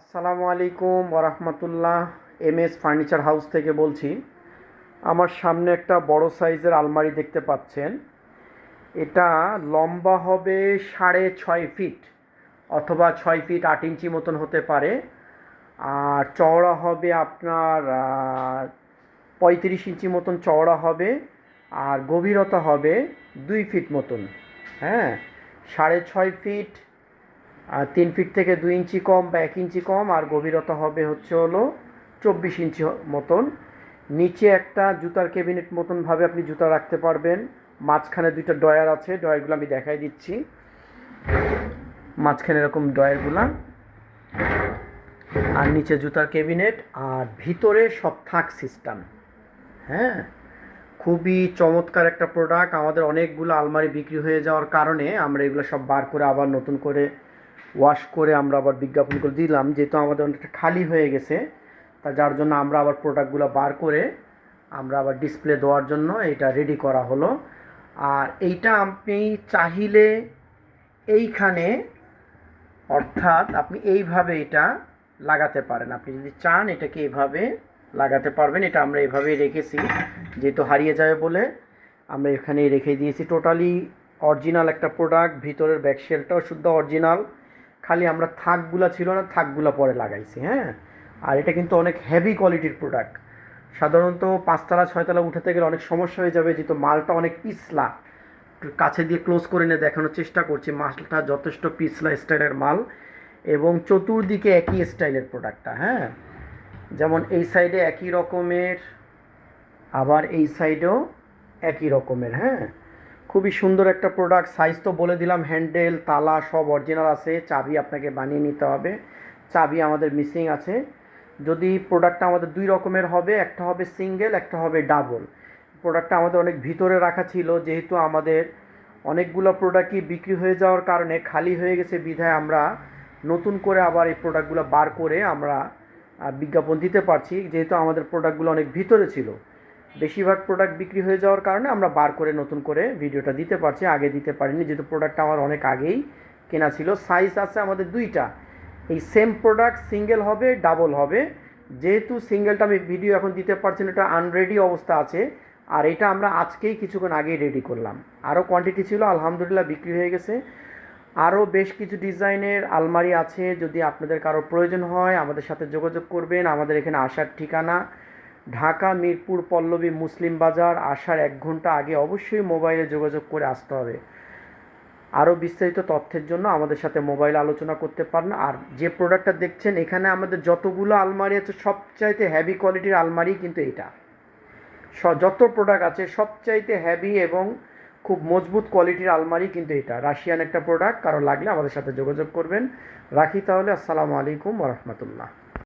আসসালামু আলাইকুম ওরহমতুল্লাহ এম এস ফার্নিচার হাউস থেকে বলছি। আমার সামনে একটা বড় সাইজের আলমারি দেখতে পাচ্ছেন। এটা লম্বা হবে সাড়ে ছয় ফিট অথবা ছয় ফিট আট ইঞ্চি মতন হতে পারে। আর চওড়া হবে আপনার পঁয়ত্রিশ ইঞ্চি মতন চওড়া হবে আর গভীরতা হবে দুই ফিট মতন। হ্যাঁ সাড়ে ছয় ফিট আর তিন ফিট থেকে দুই ইঞ্চি কম বা এক ইঞ্চি কম, আর গভীরতা হবে হচ্ছে হলো চব্বিশ ইঞ্চি মতন। নিচে একটা জুতার ক্যাবিনেট মতনভাবে আপনি জুতা রাখতে পারবেন। মাঝখানে দুইটা ডয়ার আছে ডয়ারগুলো আমি দেখাই দিচ্ছি। মাঝখানে এরকম ডয়ারগুলা আর নিচে জুতার ক্যাবিনেট আর ভিতরে সব থাক সিস্টেম হ্যাঁ? খুবই চমৎকার একটা প্রোডাক্ট আমাদের অনেকগুলো আলমারি বিক্রি হয়ে যাওয়ার কারণে আমরা এগুলো সব বার করে আবার নতুন করে ওয়াশ করে আমরা আবার বিজ্ঞাপন করে দিলাম, যেহেতু আমাদের অনেকটা খালি হয়ে গেছে, তা যার জন্য আমরা আবার প্রোডাক্টগুলো বার করে আমরা আবার ডিসপ্লে দেওয়ার জন্য এটা রেডি করা হলো। আর এইটা আপনি চাহিলে এইখানে, অর্থাৎ আপনি এইভাবে এটা লাগাতে পারেন। আপনি যদি চান এটাকে এইভাবে লাগাতে পারবেন, এটা আমরা এভাবেই রেখেছি, যেহেতু হারিয়ে যাবে বলে আমরা এখানেই রেখে দিয়েছি। টোটালি অরিজিনাল একটা প্রোডাক্ট ভিতরের ব্যাকশেলটাও শুদ্ধ অরিজিনাল খালি আমরা থাকগুলা ছিল না, থাকগুলা পরে লাগাইছি হ্যাঁ? আর এটা কিন্তু অনেক হেভি কোয়ালিটির প্রোডাক্ট সাধারণত পাঁচতলা, ছয়তলা উঠাতে গেলে অনেক সমস্যা হয়ে যাবে, যেহেতু মালটা অনেক পিছলা। কাছে দিয়ে ক্লোজ করে নিয়ে দেখানোর চেষ্টা করছি, মালটা যথেষ্ট পিছলা স্টাইলের মাল এবং চতুর্দিকে একই স্টাইলের প্রোডাক্টটা হ্যাঁ? যেমন এই সাইডে একই রকমের, আবার এই সাইডেও একই রকমের হ্যাঁ? খুবই সুন্দর একটা প্রোডাক্ট সাইজ তো বলে দিলাম হ্যান্ডেল তালা সব অরিজিনাল আছে, চাবি আপনাকে বানিয়ে নিতে হবে, চাবি আমাদের মিসিং আছে, যদি প্রোডাক্টটা আমাদের দুই রকমের হবে, একটা হবে সিঙ্গেল একটা হবে ডাবল প্রোডাক্টটা আমাদের অনেক ভিতরে রাখা ছিল, যেহেতু আমাদের অনেকগুলো প্রোডাক্টই বিক্রি হয়ে যাওয়ার কারণে খালি হয়ে গেছে বিধায় আমরা নতুন করে আবার এই প্রোডাক্টগুলো বার করে আমরা বিজ্ঞাপন দিতে পারছি, যেহেতু আমাদের প্রোডাক্টগুলো অনেক ভিতরে ছিল। বেশিরভাগ প্রোডাক্ট বিক্রি হয়ে যাওয়ার কারণে আমরা বার করে নতুন করে ভিডিওটা দিতে পারছি, আগে দিতে পারিনি। যেহেতু প্রোডাক্টটা আমার অনেক আগেই কেনা ছিল সাইজ আছে আমাদের দুইটা। এই সেম প্রোডাক্ট সিঙ্গেল হবে ডাবল হবে। যেহেতু সিঙ্গেলটা আমি ভিডিও এখন দিতে পারছি না, এটা আনরেডি অবস্থা আছে। আর এটা আমরা আজকেই কিছুক্ষণ আগেই রেডি করলাম। আরও কোয়ান্টিটি ছিল, আলহামদুলিল্লাহ বিক্রি হয়ে গেছে। আরও বেশ কিছু ডিজাইনের আলমারি আছে, যদি আপনাদের কারও প্রয়োজন হয়, আমাদের সাথে যোগাযোগ করবেন। আমাদের এখানে আসার ঠিকানা ঢাকা, মিরপুর, পল্লবী, মুসলিম বাজার আসার এক ঘণ্টা আগে অবশ্যই মোবাইলে যোগাযোগ করে আসতে হবে। আরও বিস্তারিত তথ্যের জন্য আমাদের সাথে মোবাইল আলোচনা করতে পারেন। আর যে প্রোডাক্টটা দেখছেন, এখানে আমাদের যতগুলো আলমারি আছে, সবচাইতে হ্যাভি কোয়ালিটির আলমারি কিন্তু এটা। যত প্রোডাক্ট আছে, সবচাইতে হ্যাভি এবং খুব মজবুত কোয়ালিটির আলমারি কিন্তু এটা। রাশিয়ান একটা প্রোডাক্ট কারও লাগলে আমাদের সাথে যোগাযোগ করবেন। রাখি তাহলে, আসসালামু আলাইকুম রহমতুল্লাহ।